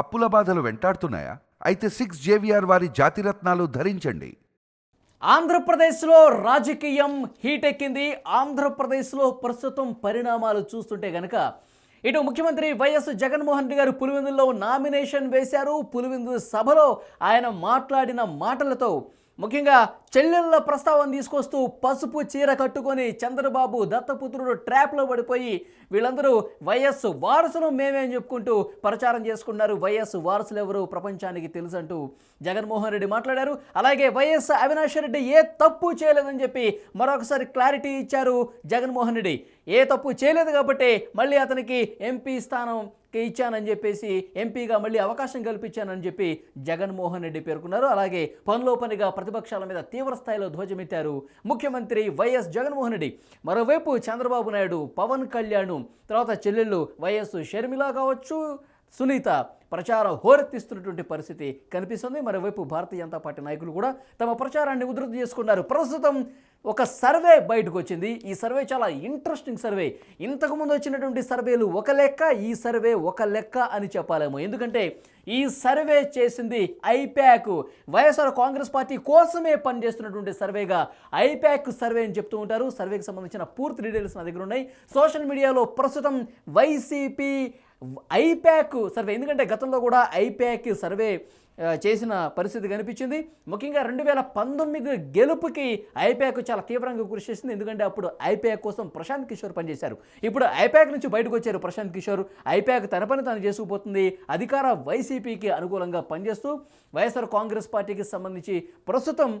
అప్పుల బాధలు వెంటాడుతున్నాయా? అయితే సిక్స్ జేవిఆర్ వారి జాతిరత్నాలు ధరించండి. ఆంధ్రప్రదేశ్లో రాజకీయం హీట్ ఎక్కింది ఆంధ్రప్రదేశ్లో ప్రస్తుతం పరిణామాలు చూస్తుంటే గనక ఇటు ముఖ్యమంత్రి వైఎస్ జగన్మోహన్ రెడ్డి గారు పులివెందుల్లో నామినేషన్ వేశారు. పులివెందు సభలో ఆయన మాట్లాడిన మాటలతో ముఖ్యంగా చెల్లెళ్ళ ప్రస్తావన తీసుకొస్తూ పసుపు చీర కట్టుకొని చంద్రబాబు దత్తపుత్రుడు ట్రాప్లో పడిపోయి వీళ్ళందరూ వైఎస్ వారసులు మేమే అని చెప్పుకుంటూ ప్రచారం చేసుకున్నారు వైఎస్ వారసులు ఎవరు ప్రపంచానికి తెలుసు అంటూ జగన్మోహన్ రెడ్డి మాట్లాడారు. అలాగే వైఎస్ అవినాష్ రెడ్డి ఏ తప్పు చేయలేదని చెప్పి మరొకసారి క్లారిటీ ఇచ్చారు జగన్మోహన్ రెడ్డి. ఏ తప్పు చేయలేదు కాబట్టి మళ్ళీ అతనికి ఎంపీ స్థానం ఇచ్చానని చెప్పేసి ఎంపీగా మళ్ళీ అవకాశం కల్పించానని చెప్పి జగన్మోహన్ రెడ్డి పేర్కొన్నారు. అలాగే పనిలో పనిగా ప్రతిపక్షాల మీద తీవ్ర స్థాయిలో ధ్వజమెత్తారు ముఖ్యమంత్రి వైఎస్ జగన్మోహన్ రెడ్డి. మరోవైపు చంద్రబాబు నాయుడు పవన్ కళ్యాణ్ తర్వాత చెల్లెళ్ళు వైఎస్ షర్మిల కావచ్చు సునీత ప్రచారం హోరెత్తిస్తున్నటువంటి పరిస్థితి కనిపిస్తుంది. మరోవైపు భారతీయ జనతా పార్టీ నాయకులు కూడా తమ ప్రచారాన్ని ఉధృతి చేసుకున్నారు. ప్రస్తుతం ఒక సర్వే బయటకు వచ్చింది ఈ సర్వే చాలా ఇంట్రెస్టింగ్ సర్వే. ఇంతకుముందు వచ్చినటువంటి సర్వేలు ఒక లెక్క ఈ సర్వే ఒక లెక్క అని చెప్పాలేమో. ఎందుకంటే ఈ సర్వే చేసింది ఐప్యాక్ వైఎస్ఆర్ కాంగ్రెస్ పార్టీ కోసమే పనిచేస్తున్నటువంటి సర్వేగా ఐప్యాక్ సర్వే అని చెప్తూ ఉంటారు. సర్వేకి సంబంధించిన పూర్తి డీటెయిల్స్ నా దగ్గర ఉన్నాయి. సోషల్ మీడియాలో ప్రస్తుతం వైసీపీ ఐప్యాక్ సర్వే. ఎందుకంటే గతంలో కూడా ఐప్యాక్ సర్వే చేసిన పరిస్థితి కనిపించింది. ముఖ్యంగా రెండు వేల పంతొమ్మిది గెలుపుకి ఐపాక్ చాలా తీవ్రంగా కృషి చేసింది. ఎందుకంటే అప్పుడు ఐపాక్ కోసం ప్రశాంత్ కిషోర్ పనిచేశారు. ఇప్పుడు ఐపాక్ నుంచి బయటకు వచ్చారు ప్రశాంత్ కిషోర్. ఐపాక్ తన పని తాను చేసుకుపోతుంది. అధికార వైసీపీకి అనుకూలంగా పనిచేస్తూ వైఎస్ఆర్ కాంగ్రెస్ పార్టీకి సంబంధించి ప్రస్తుతం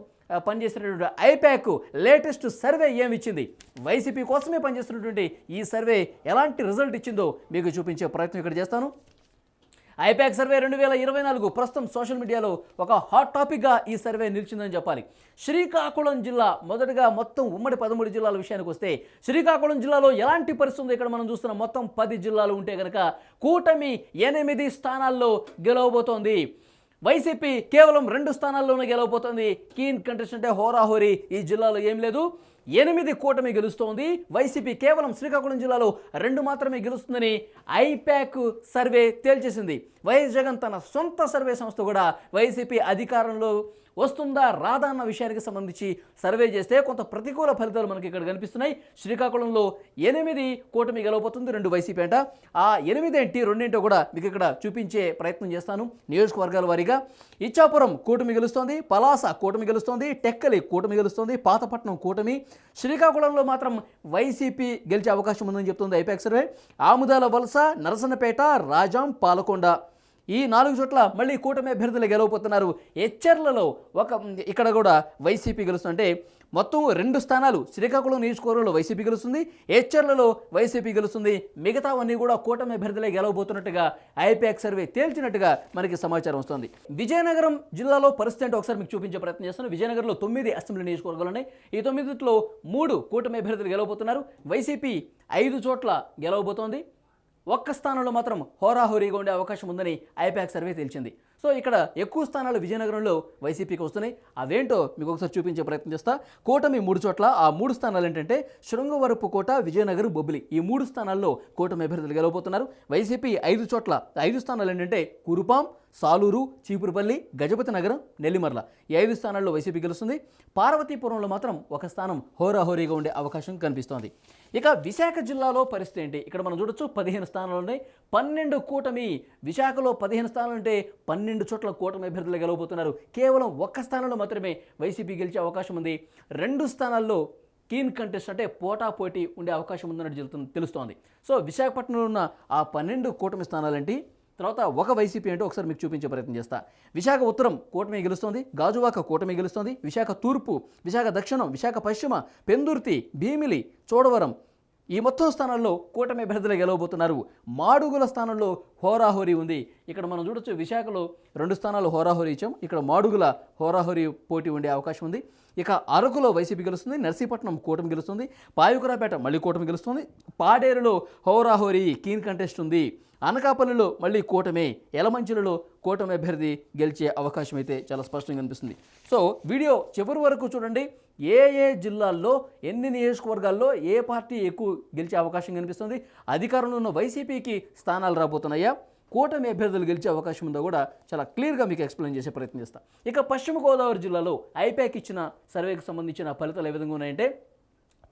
పనిచేసినటువంటి ఐపాక్ లేటెస్ట్ సర్వే ఏమిచ్చింది? వైసీపీ కోసమే పనిచేస్తున్నటువంటి ఈ సర్వే ఎలాంటి రిజల్ట్ ఇచ్చిందో మీకు చూపించే ప్రయత్నం ఇక్కడ చేస్తాను. ఐపాక్ సర్వే రెండు వేల ఇరవై నాలుగు ప్రస్తుతం సోషల్ మీడియాలో ఒక హాట్ టాపిక్గా ఈ సర్వే నిలిచిందని చెప్పాలి. శ్రీకాకుళం జిల్లా మొదటగా మొత్తం ఉమ్మడి పదమూడు జిల్లాల విషయానికి వస్తే శ్రీకాకుళం జిల్లాలో ఎలాంటి పరిస్థితి ఇక్కడ మనం చూస్తున్న మొత్తం పది జిల్లాలు ఉంటే కనుక కూటమి ఎనిమిది స్థానాల్లో గెలవబోతోంది. వైసీపీ కేవలం రెండు స్థానాల్లోనే గెలవబోతోంది. కీన్ కంటెస్ట్ అంటే హోరాహోరీ ఈ జిల్లాలో ఏం లేదు. ఎనిమిది కూటమి గెలుస్తోంది. వైసీపీ కేవలం శ్రీకాకుళం జిల్లాలో రెండు మాత్రమే గెలుస్తుందని ఐప్యాక్ సర్వే తేల్చేసింది. వైఎస్ జగన్ తన సొంత సర్వే సంస్థ కూడా వైసీపీ అధికారంలో వస్తుందా రాదా అన్న విషయానికి సంబంధించి సర్వే చేస్తే కొంత ప్రతికూల ఫలితాలు మనకి ఇక్కడ కనిపిస్తున్నాయి. శ్రీకాకుళంలో ఎనిమిది కూటమి గెలవబోతుంది రెండు వైసీపీ అంట. ఆ ఎనిమిది ఏంటి రెండింటో కూడా మీకు ఇక్కడ చూపించే ప్రయత్నం చేస్తాను నియోజకవర్గాల వారీగా. ఇచ్చాపురం కూటమి గెలుస్తోంది పలాస కూటమి గెలుస్తోంది టెక్కలి కూటమి గెలుస్తోంది పాతపట్నం కూటమి. శ్రీకాకుళంలో మాత్రం వైసీపీ గెలిచే అవకాశం ఉందని చెప్తుంది ఐపాక్ సర్వే. ఆముదాల వలస నరసన్నపేట రాజాం పాలకొండ. ఈ నాలుగు చోట్ల మళ్ళీ కూటమి అభ్యర్థులు గెలవబోతున్నారు. హెచ్చర్లలో ఒక ఇక్కడ కూడా వైసీపీ గెలుస్తుంటే మొత్తం రెండు స్థానాలు శ్రీకాకుళం నియోజకవర్గంలో వైసీపీ గెలుస్తుంది హెచ్చర్లలో వైసీపీ గెలుస్తుంది. మిగతావన్నీ కూడా కూటమి అభ్యర్థులే గెలవబోతున్నట్టుగా ఐపీఎక్ సర్వే తేల్చినట్టుగా మనకి సమాచారం వస్తుంది. విజయనగరం జిల్లాలో పరిస్థితి అంటే ఒకసారి మీకు చూపించే ప్రయత్నం చేస్తాను. విజయనగరంలో తొమ్మిది అసెంబ్లీ నియోజకవర్గాలు ఉన్నాయి. ఈ తొమ్మిదిలో మూడు కూటమి అభ్యర్థులు గెలవబోతున్నారు. వైసీపీ ఐదు చోట్ల గెలవబోతోంది. ఒక్క స్థానంలో మాత్రం హోరాహోరీగా ఉండే అవకాశం ఉందని ఐపాక్ సర్వే తేల్చింది. సో ఇక్కడ ఎక్కువ స్థానాలు విజయనగరంలో వైసీపీకి వస్తున్నాయి. అవేంటో మీకు ఒకసారి చూపించే ప్రయత్నం చేస్తా. కూటమి మూడు చోట్ల ఆ మూడు స్థానాలు ఏంటంటే శృంగవరపు కోట విజయనగరం బొబ్బిలి. ఈ మూడు స్థానాల్లో కూటమి అభ్యర్థులు గెలవబోతున్నారు. వైసీపీ ఐదు చోట్ల ఐదు స్థానాలు ఏంటంటే కురుపాం సాలూరు చీపురుపల్లి గజపతి నగరం నెల్లిమర్ల. ఈ ఐదు స్థానాల్లో వైసీపీ గెలుస్తుంది. పార్వతీపురంలో మాత్రం ఒక స్థానం హోరాహోరీగా ఉండే అవకాశం కనిపిస్తోంది. ఇక విశాఖ జిల్లాలో పరిస్థితి ఏంటి? ఇక్కడ మనం చూడొచ్చు పదిహేను స్థానాలు ఉన్నాయి. పన్నెండు కూటమి విశాఖలో పదిహేను స్థానాలు ఉంటే పన్నెండు చోట్ల కూటమి అభ్యర్థులు గెలవబోతున్నారు. కేవలం ఒక్క స్థానంలో మాత్రమే వైసీపీ గెలిచే అవకాశం ఉంది. రెండు స్థానాల్లో కీన్ కంటెస్ట్ అంటే పోటా పోటీ ఉండే అవకాశం ఉందన్నట్టు తెలుస్తోంది. సో విశాఖపట్నంలో ఉన్న ఆ పన్నెండు కూటమి స్థానాలంటే? తర్వాత ఒక వైసీపీ ఏంటో ఒకసారి మీకు చూపించే ప్రయత్నం చేస్తా. విశాఖ ఉత్తరం కూటమి గెలుస్తోంది గాజువాక కూటమి గెలుస్తోంది విశాఖ తూర్పు విశాఖ దక్షిణం విశాఖ పశ్చిమ పెందుర్తి భీమిలి చోడవరం ఈ మొత్తం స్థానాల్లో కూటమి అభ్యర్థులు గెలవబోతున్నారు. మాడుగుల స్థానంలో హోరాహోరీ ఉంది. ఇక్కడ మనం చూడొచ్చు విశాఖలో రెండు స్థానాలు హోరాహోరీ ఇచ్చాం ఇక్కడ మాడుగుల హోరాహోరీ పోటీ ఉండే అవకాశం ఉంది. ఇక అరకులో వైసీపీ గెలుస్తుంది. నర్సీపట్నం కూటమి గెలుస్తుంది. పాయుకురాపేట మళ్ళీ కూటమి గెలుస్తుంది. పాడేరులో హోరాహోరీ కీన్ కంటెస్ట్ ఉంది. అనకాపల్లిలో మళ్ళీ కూటమి ఎలమంచిలలో కూటమి అభ్యర్థి గెలిచే అవకాశం అయితే చాలా స్పష్టంగా అనిపిస్తుంది సో వీడియో చివరి వరకు చూడండి. ఏ ఏ జిల్లాల్లో ఎన్ని నియోజకవర్గాల్లో ఏ పార్టీ ఎక్కువ గెలిచే అవకాశం కనిపిస్తుంది? అధికారంలో ఉన్న వైసీపీకి స్థానాలు రాబోతున్నాయా? కూటమి అభ్యర్థులు గెలిచే అవకాశం ఉందో కూడా చాలా క్లియర్గా మీకు ఎక్స్ప్లెయిన్ చేసే ప్రయత్నం చేస్తాను ఇక పశ్చిమ గోదావరి జిల్లాలో ఐపాక్ ఇచ్చిన సర్వేకి సంబంధించిన ఫలితాలు ఏ విధంగా ఉన్నాయంటే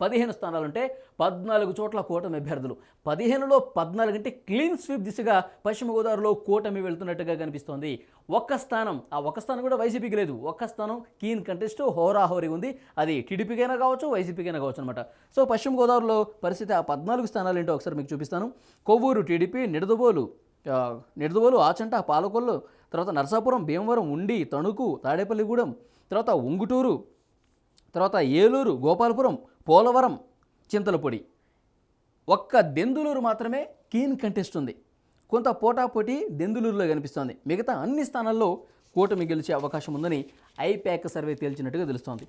పదిహేను స్థానాలుంటే పద్నాలుగు చోట్ల కూటమి అభ్యర్థులు. పదిహేనులో పద్నాలుగు అంటే క్లీన్ స్వీప్ దిశగా పశ్చిమ గోదావరిలో కూటమి వెళ్తున్నట్టుగా కనిపిస్తోంది. ఒక్క స్థానం ఆ ఒక్క స్థానం కూడా వైసీపీకి లేదు. ఒక్క స్థానం కీన్ కంటెస్ట్ హోరాహోరీ ఉంది. అది టీడీపీకైనా కావచ్చు వైసీపీకైనా కావచ్చు అనమాట సో పశ్చిమ గోదావరిలో పరిస్థితి ఆ పద్నాలుగు స్థానాలు ఏంటో ఒకసారి మీకు చూపిస్తాను. కొవ్వూరు టీడీపీ నిడదబోలు ఆ, నిడదవోలు ఆచంట పాలకొల్లు తర్వాత నరసాపురం భీమవరం ఉండి తణుకు తాడేపల్లిగూడెం తర్వాత ఉంగుటూరు తర్వాత ఏలూరు గోపాలపురం పోలవరం చింతలపొడి. ఒక్క దెందులూరు మాత్రమే కీన్ కంటెస్ట్ ఉంది కొంత పోటాపోటీ దెందులూరులో కనిపిస్తోంది. మిగతా అన్ని స్థానాల్లో కూటమి గెలిచే అవకాశం ఉందని ఐప్యాక్ సర్వే తేల్చినట్టుగా తెలుస్తోంది.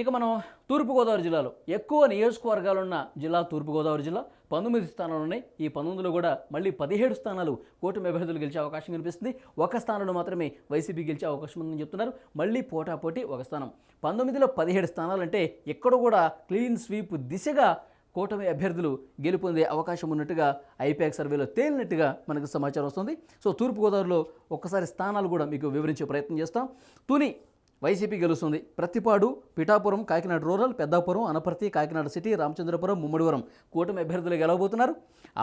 ఇక మనం తూర్పుగోదావరి జిల్లాలో ఎక్కువ నియోజకవర్గాలు ఉన్న జిల్లా తూర్పుగోదావరి జిల్లా పంతొమ్మిది స్థానాలు ఉన్నాయి. ఈ పంతొమ్మిదిలో కూడా మళ్ళీ పదిహేడు స్థానాలు కూటమి అభ్యర్థులు గెలిచే అవకాశం కనిపిస్తుంది. ఒక స్థానంలో మాత్రమే వైసీపీ గెలిచే అవకాశం ఉందని చెప్తున్నారు. మళ్ళీ పోటాపోటీ ఒక స్థానం. పంతొమ్మిదిలో పదిహేడు స్థానాలంటే ఎక్కడ కూడా క్లీన్ స్వీప్ దిశగా కూటమి అభ్యర్థులు గెలుపొందే అవకాశం ఉన్నట్టుగా ఐపాక్ సర్వేలో తేలినట్టుగా మనకు సమాచారం వస్తుంది. సో తూర్పుగోదావరిలో ఒక్కసారి స్థానాలు కూడా మీకు వివరించే ప్రయత్నం చేస్తాం. తుని వైసీపీ గెలుస్తుంది. ప్రతిపాడు పిఠాపురం కాకినాడ రూరల్ పెద్దాపురం అనపర్తి కాకినాడ సిటీ రామచంద్రపురం ముమ్మడివరం కూటమి అభ్యర్థులు గెలవబోతున్నారు.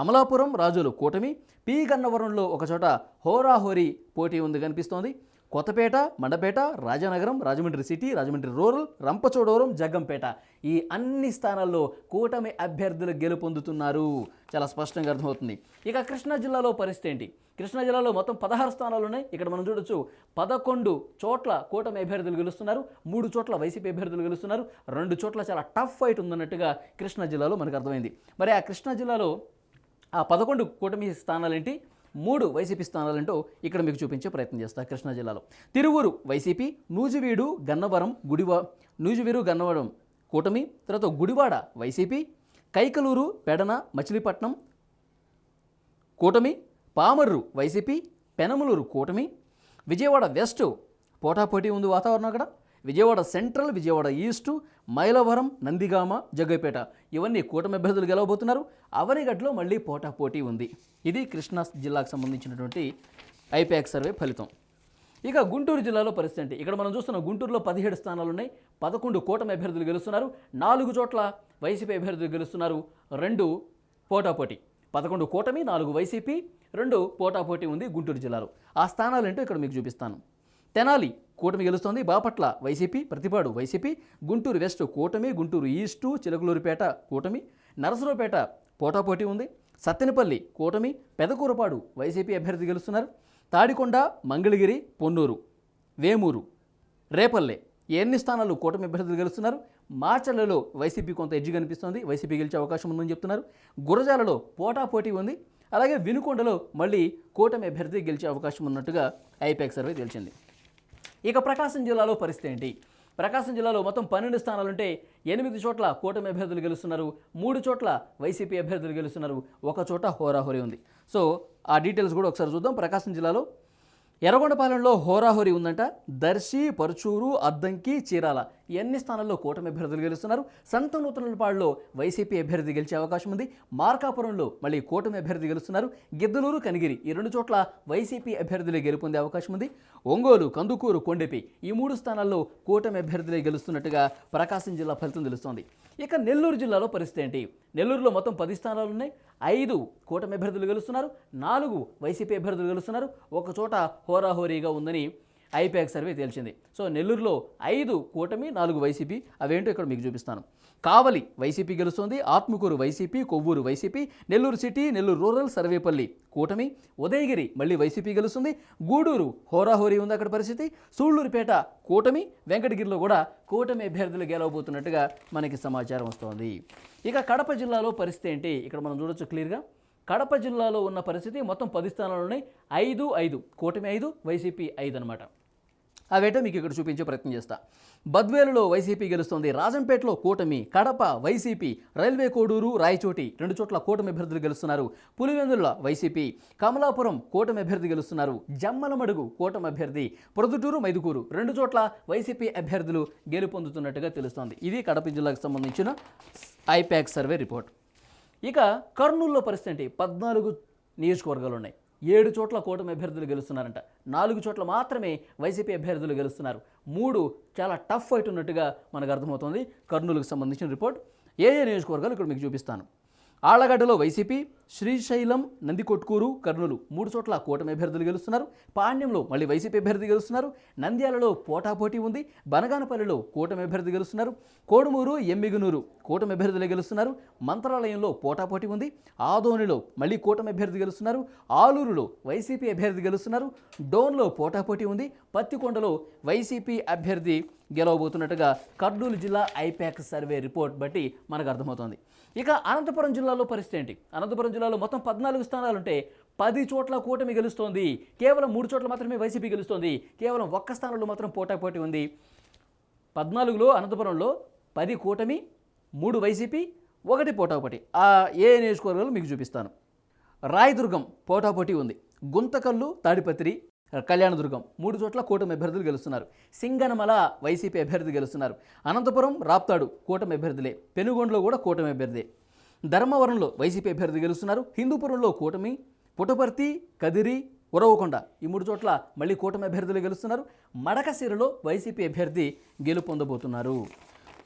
అమలాపురం రాజులు కూటమి పి గన్నవరంలో ఒకచోట హోరాహోరీ పోటీ ఉంది కనిపిస్తోంది. Kothapeta Mandapeta Rajanagaram Rajahmundry city Rajahmundry rural Rampachodavaram Jaggampeta. ఈ అన్ని స్థానాల్లో కూటమి అభ్యర్థులు గెలుపొందుతున్నారు. చాలా స్పష్టంగా అర్థమవుతుంది. ఇక కృష్ణా జిల్లాలో పరిస్థితి ఏంటి? కృష్ణా జిల్లాలో మొత్తం పదహారు స్థానాలు ఉన్నాయి. ఇక్కడ మనం చూడొచ్చు పదకొండు చోట్ల కూటమి అభ్యర్థులు గెలుస్తున్నారు. మూడు చోట్ల వైసీపీ అభ్యర్థులు గెలుస్తున్నారు. రెండు చోట్ల చాలా టఫ్ ఫైట్ ఉందన్నట్టుగా కృష్ణా జిల్లాలో మనకు అర్థమైంది. మరి ఆ కృష్ణా జిల్లాలో ఆ పదకొండు కూటమి స్థానాలేంటి మూడు వైసీపీ స్థానాలేంటో ఇక్కడ మీకు చూపించే ప్రయత్నం చేస్తా కృష్ణా జిల్లాలో. తిరువురు వైసీపీ నూజివీడు గన్నవరం గుడివా నూజివీడు గన్నవరం కూటమి తర్వాత గుడివాడ వైసీపీ కైకలూరు పెడన మచిలీపట్నం కూటమి పామర్రు వైసీపీ పెనమలూరు కూటమి విజయవాడ వెస్ట్ పోటాపోటీ ఉంది వాతావరణం అక్కడ. విజయవాడ సెంట్రల్ విజయవాడ ఈస్టు మైలవరం నందిగామ జగ్గపేట ఇవన్నీ కూటమి అభ్యర్థులు గెలవబోతున్నారు. అవనిగడ్లో మళ్ళీ పోటాపోటీ ఉంది. ఇది కృష్ణా జిల్లాకు సంబంధించినటువంటి ఐపాక్ సర్వే ఫలితం. ఇక గుంటూరు జిల్లాలో పరిస్థితి అంటే ఇక్కడ మనం చూస్తున్న గుంటూరులో పదిహేడు స్థానాలు ఉన్నాయి పదకొండు కూటమి అభ్యర్థులు గెలుస్తున్నారు. నాలుగు చోట్ల వైసీపీ అభ్యర్థులు గెలుస్తున్నారు. రెండు పోటాపోటీ పదకొండు కూటమి నాలుగు వైసీపీ రెండు పోటాపోటీ ఉంది గుంటూరు జిల్లాలో. ఆ స్థానాలు ఏంటో ఇక్కడ మీకు చూపిస్తాను. తెనాలి కూటమి గెలుస్తోంది. Bapatla YCP Prathipadu YCP Guntur west కూటమి గుంటూరు ఈస్టు చిలకలూరుపేట కూటమి నరసరావుపేట పోటాపోటీ ఉంది. సత్తెనపల్లి కూటమి పెదకూరపాడు వైసీపీ అభ్యర్థి గెలుస్తున్నారు. తాడికొండ మంగళగిరి పొన్నూరు వేమూరు రేపల్లె ఎన్ని స్థానాలు కూటమి అభ్యర్థులు గెలుస్తున్నారు? మాచర్లలో వైసీపీ కొంత ఎడ్జి కనిపిస్తోంది. వైసీపీ గెలిచే అవకాశం ఉందని చెప్తున్నారు. గురజాలలో పోటాపోటీ ఉంది. అలాగే వినుకొండలో మళ్ళీ కూటమి అభ్యర్థి గెలిచే అవకాశం ఉన్నట్టుగా ఐపాక్ సర్వే తెలిసింది ఇక ప్రకాశం జిల్లాలో పరిస్థితి ఏంటి? ప్రకాశం జిల్లాలో మొత్తం పన్నెండు స్థానాలుంటే ఎనిమిది చోట్ల కూటమి అభ్యర్థులు గెలుస్తున్నారు మూడు చోట్ల వైసీపీ అభ్యర్థులు గెలుస్తున్నారు ఒక చోట హోరాహోరీ ఉంది. సో ఆ డీటెయిల్స్ కూడా ఒకసారి చూద్దాం ప్రకాశం జిల్లాలో. ఎర్రగొండపాలెంలో హోరాహోరీ ఉందంట. దర్శి పరుచూరు అద్దంకి చీరాల. ఎన్ని స్థానాల్లో కూటమి అభ్యర్థులు గెలుస్తున్నారు? సంత నూతనపాడులో వైసీపీ అభ్యర్థి గెలిచే అవకాశం ఉంది. మార్కాపురంలో మళ్ళీ కూటమి అభ్యర్థి గెలుస్తున్నారు. గిద్దలూరు కనిగిరి ఈ రెండు చోట్ల వైసీపీ అభ్యర్థులే గెలుపొందే అవకాశం ఉంది. ఒంగోలు కందుకూరు కొండెపి ఈ మూడు స్థానాల్లో కూటమి అభ్యర్థులే గెలుస్తున్నట్టుగా ప్రకాశం జిల్లా ఫలితం తెలుస్తోంది. ఇక నెల్లూరు జిల్లాలో పరిస్థితి ఏంటి? నెల్లూరులో మొత్తం పది స్థానాలు ఉన్నాయి. ఐదు కూటమి అభ్యర్థులు గెలుస్తున్నారు. నాలుగు వైసీపీ అభ్యర్థులు గెలుస్తున్నారు. ఒక చోట హోరాహోరీగా ఉందని ఐప్యాక్ సర్వే తేల్చింది. సో నెల్లూరులో ఐదు కూటమి నాలుగు వైసీపీ అవేంటో ఇక్కడ మీకు చూపిస్తాను. Kavali YCP గెలుస్తోంది Atmakur YCP Kovur YCP Nellore city Nellore rural Sarvepalli కూటమి ఉదయగిరి మళ్ళీ వైసీపీ గెలుస్తుంది గూడూరు హోరాహోరీ ఉంది అక్కడ పరిస్థితి సూళ్ళూరుపేట కూటమి వెంకటగిరిలో కూడా కూటమి అభ్యర్థులు గెలవబోతున్నట్టుగా మనకి సమాచారం వస్తోంది. ఇక కడప జిల్లాలో పరిస్థితి ఏంటి? ఇక్కడ మనం చూడొచ్చు క్లియర్గా. కడప జిల్లాలో ఉన్న పరిస్థితి మొత్తం పది స్థానాలు ఉన్నాయి ఐదు ఐదు కూటమి ఐదు వైసీపీ ఐదు అనమాట అవేటో మీకు ఇక్కడ చూపించే ప్రయత్నం చేస్తా. బద్వేలులో వైసీపీ గెలుస్తోంది. రాజంపేటలో కూటమి కడప వైసీపీ రైల్వే కోడూరు రాయచోటి రెండు చోట్ల కూటమి అభ్యర్థులు గెలుస్తున్నారు. పులివెందుల వైసీపీ కమలాపురం కూటమి అభ్యర్థి గెలుస్తున్నారు. జమ్మలమడుగు కూటమి అభ్యర్థి ప్రొద్దుటూరు మైదుకూరు రెండు చోట్ల వైసీపీ అభ్యర్థులు గెలుపొందుతున్నట్టుగా తెలుస్తోంది. ఇది కడప జిల్లాకు సంబంధించిన ఐపాక్ సర్వే రిపోర్ట్. ఇక కర్నూలులో పరిస్థితి ఏంటి? పద్నాలుగు నియోజకవర్గాలు ఉన్నాయి. ఏడు చోట్ల కూటమి అభ్యర్థులు గెలుస్తున్నారంట. నాలుగు చోట్ల మాత్రమే వైసీపీ అభ్యర్థులు గెలుస్తున్నారు. మూడు చాలా టఫ్ ఫైట్ ఉన్నట్టుగా మనకు అర్థమవుతుంది. కర్నూలుకు సంబంధించిన రిపోర్ట్. ఏ ఏ నియోజకవర్గాలు ఇక్కడ మీకు చూపిస్తాను. ఆళ్ళగడ్డలో వైసీపీ శ్రీశైలం నందికొట్కూరు కర్నూలు మూడు చోట్ల కూటమి అభ్యర్థులు గెలుస్తున్నారు. పాణ్యంలో మళ్ళీ వైసీపీ అభ్యర్థి గెలుస్తున్నారు. నంద్యాలలో పోటాపోటీ ఉంది. బనగానపల్లిలో కూటమి అభ్యర్థి గెలుస్తున్నారు. కోడుమూరు ఎమ్మిగునూరు కూటమి అభ్యర్థులే గెలుస్తున్నారు. మంత్రాలయంలో పోటాపోటీ ఉంది. ఆదోనిలో మళ్ళీ కూటమి అభ్యర్థి గెలుస్తున్నారు. ఆలూరులో వైసీపీ అభ్యర్థి గెలుస్తున్నారు. డోన్లో పోటాపోటీ ఉంది. పత్తికొండలో వైసీపీ అభ్యర్థి గెలవబోతున్నట్టుగా కర్నూలు జిల్లా ఐపాక్ సర్వే రిపోర్ట్ బట్టి మనకు అర్థమవుతోంది. ఇక అనంతపురం జిల్లాలో పరిస్థితి ఏంటి? అనంతపురం జిల్లాలో మొత్తం పద్నాలుగు స్థానాలు ఉంటే పది చోట్ల కూటమి గెలుస్తోంది. కేవలం మూడు చోట్ల మాత్రమే వైసీపీ గెలుస్తోంది. కేవలం ఒక్క స్థానంలో మాత్రం పోటాపోటీ ఉంది. పద్నాలుగులో అనంతపురంలో పది కూటమి మూడు వైసీపీ ఒకటి పోటాపోటీ. ఆ ఏ నియోజకవర్గాలు మీకు చూపిస్తాను. రాయదుర్గం పోటాపోటీ ఉంది. గుంతకల్లు తాడిపత్రి కళ్యాణదుర్గం మూడు చోట్ల కూటమి అభ్యర్థులు గెలుస్తున్నారు. సింగనమల వైసీపీ అభ్యర్థి గెలుస్తున్నారు. అనంతపురం రాప్తాడు కూటమి అభ్యర్థులే. పెనుగొండలో కూడా కూటమి అభ్యర్థి. ధర్మవరంలో వైసీపీ అభ్యర్థి గెలుస్తున్నారు. హిందూపురంలో కూటమి పుటపర్తి కదిరి ఉరవకొండ ఈ మూడు చోట్ల మళ్ళీ కూటమి అభ్యర్థులు గెలుస్తున్నారు. మడకశిరలో వైసీపీ అభ్యర్థి గెలుపొందబోతున్నారు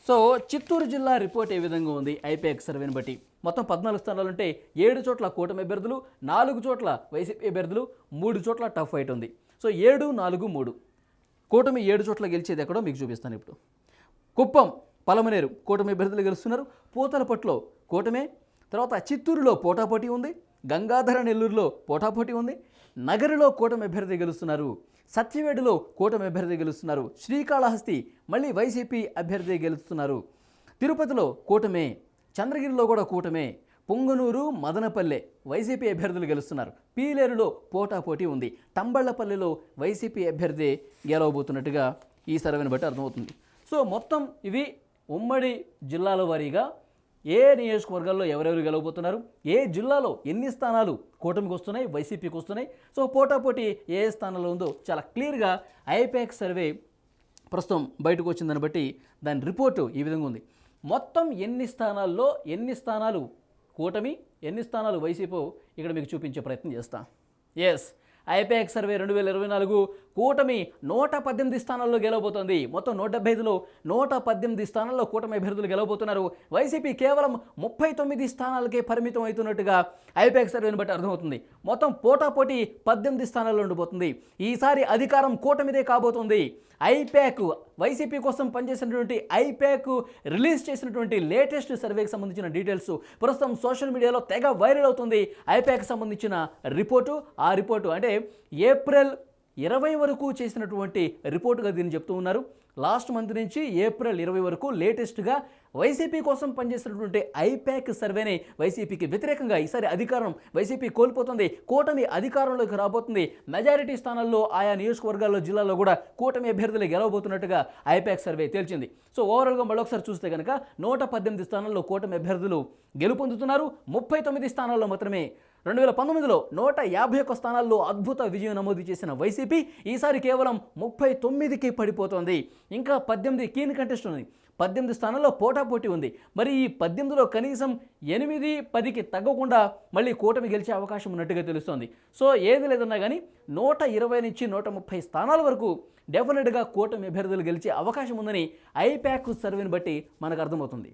సో చిత్తూరు జిల్లా రిపోర్ట్ ఏ విధంగా ఉంది? ఐపీఎక్ సర్వేని బట్టి. మొత్తం పద్నాలుగు స్థానాలు ఉంటే ఏడు చోట్ల కూటమి అభ్యర్థులు నాలుగు చోట్ల వైసీపీ అభ్యర్థులు మూడు చోట్ల టఫ్ ఫైట్ ఉంది. సో ఏడు నాలుగు మూడు. కూటమి ఏడు చోట్ల గెలిచేది ఎక్కడో మీకు చూపిస్తాను ఇప్పుడు. కుప్పం పలమనేరు కూటమి అభ్యర్థులు గెలుస్తున్నారు. పూతలపట్లో కూటమే తర్వాత చిత్తూరులో పోటాపోటీ ఉంది గంగాధర నెల్లూరులో పోటాపోటీ ఉంది నగరిలో కూటమి అభ్యర్థి గెలుస్తున్నారు సత్యవేడులో కూటమి అభ్యర్థి గెలుస్తున్నారు శ్రీకాళహస్తి మళ్ళీ వైసీపీ అభ్యర్థి గెలుస్తున్నారు. తిరుపతిలో కూటమే చంద్రగిరిలో కూడా కూటమే పొంగనూరు మదనపల్లె వైసీపీ అభ్యర్థులు గెలుస్తున్నారు. పీలేరులో పోటాపోటీ ఉంది తంబళ్ళపల్లిలో వైసీపీ అభ్యర్థి గెలవబోతున్నట్టుగా ఈ సర్వేని బట్టి అర్థమవుతుంది. సో మొత్తం ఇవి ఉమ్మడి జిల్లాల వారీగా ఏ నియోజకవర్గాల్లో ఎవరెవరు గెలవబోతున్నారు? ఏ జిల్లాలో ఎన్ని స్థానాలు కూటమికి వస్తున్నాయి వైసీపీకి వస్తున్నాయి? సో పోటాపోటీ ఏ స్థానంలో ఉందో చాలా క్లియర్గా ఐపాక్ సర్వే ప్రస్తుతం బయటకు వచ్చిందని బట్టి దాని రిపోర్టు ఈ విధంగా ఉంది. మొత్తం ఎన్ని స్థానాల్లో ఎన్ని స్థానాలు కూటమి ఎన్ని స్థానాలు వైసీపీ? ఇక్కడ మీకు చూపించే ప్రయత్నం చేస్తాం. ఎస్ ఐపాక్ సర్వే రెండు వేల ఇరవై నాలుగు కూటమి నూట పద్దెనిమిది స్థానాల్లో గెలవబోతోంది. మొత్తం నూట డెబ్బై ఐదులో నూట పద్దెనిమిది స్థానాల్లో కూటమి అభ్యర్థులు గెలవబోతున్నారు. వైసీపీ కేవలం ముప్పై తొమ్మిది స్థానాలకే పరిమితం అవుతున్నట్టుగా ఐపాక్ సర్వేని బట్టి అర్థమవుతుంది. మొత్తం పోటాపోటీ పద్దెనిమిది స్థానాల్లో ఉండిపోతుంది ఈసారి అధికారం కూటమిదే కాబోతుంది. ఐపాక్ వైసీపీ కోసం పనిచేసినటువంటి ఐపాక్ రిలీజ్ చేసినటువంటి లేటెస్ట్ సర్వేకి సంబంధించిన డీటెయిల్స్ ప్రస్తుతం సోషల్ మీడియాలో తెగ వైరల్ అవుతుంది. ఐపాక్ సంబంధించిన రిపోర్టు ఆ రిపోర్టు అంటే ఏప్రిల్ ఇరవై వరకు చేసినటువంటి రిపోర్టుగా దీన్ని చెప్తూ ఉన్నారు. లాస్ట్ మంత్ నుంచి ఏప్రిల్ ఇరవై వరకు లేటెస్ట్గా వైసీపీ కోసం పనిచేసినటువంటి ఐపాక్ సర్వేని వైసీపీకి వ్యతిరేకంగా ఈసారి అధికారం వైసీపీ కోల్పోతుంది. కూటమి అధికారంలోకి రాబోతుంది. మెజారిటీ స్థానాల్లో ఆయా నియోజకవర్గాల్లో జిల్లాల్లో కూడా కూటమి అభ్యర్థులు గెలవబోతున్నట్టుగా ఐపాక్ సర్వే తేల్చింది. సో ఓవరాల్గా మరొకసారి చూస్తే కనుక నూట పద్దెనిమిది స్థానాల్లో కూటమి అభ్యర్థులు గెలుపొందుతున్నారు. ముప్పై తొమ్మిది స్థానాల్లో మాత్రమే రెండు వేల పంతొమ్మిదిలో నూట యాభై ఒక్క స్థానాల్లో అద్భుత విజయం నమోదు చేసిన వైసీపీ ఈసారి కేవలం ముప్పై తొమ్మిదికి పడిపోతోంది. ఇంకా పద్దెనిమిది కీన్ కంటెస్ట్ ఉంది. పద్దెనిమిది స్థానాల్లో పోటాపోటీ ఉంది. మరి ఈ పద్దెనిమిదిలో కనీసం ఎనిమిది పదికి తగ్గకుండా మళ్ళీ కూటమి గెలిచే అవకాశం ఉన్నట్టుగా తెలుస్తోంది. సో ఏది లేదన్నా కానీ నూట ఇరవై నుంచి నూట ముప్పై స్థానాల వరకు డెఫినెట్గా కూటమి అభ్యర్థులు గెలిచే అవకాశం ఉందని ఐపాక్ సర్వేని బట్టి మనకు అర్థమవుతుంది.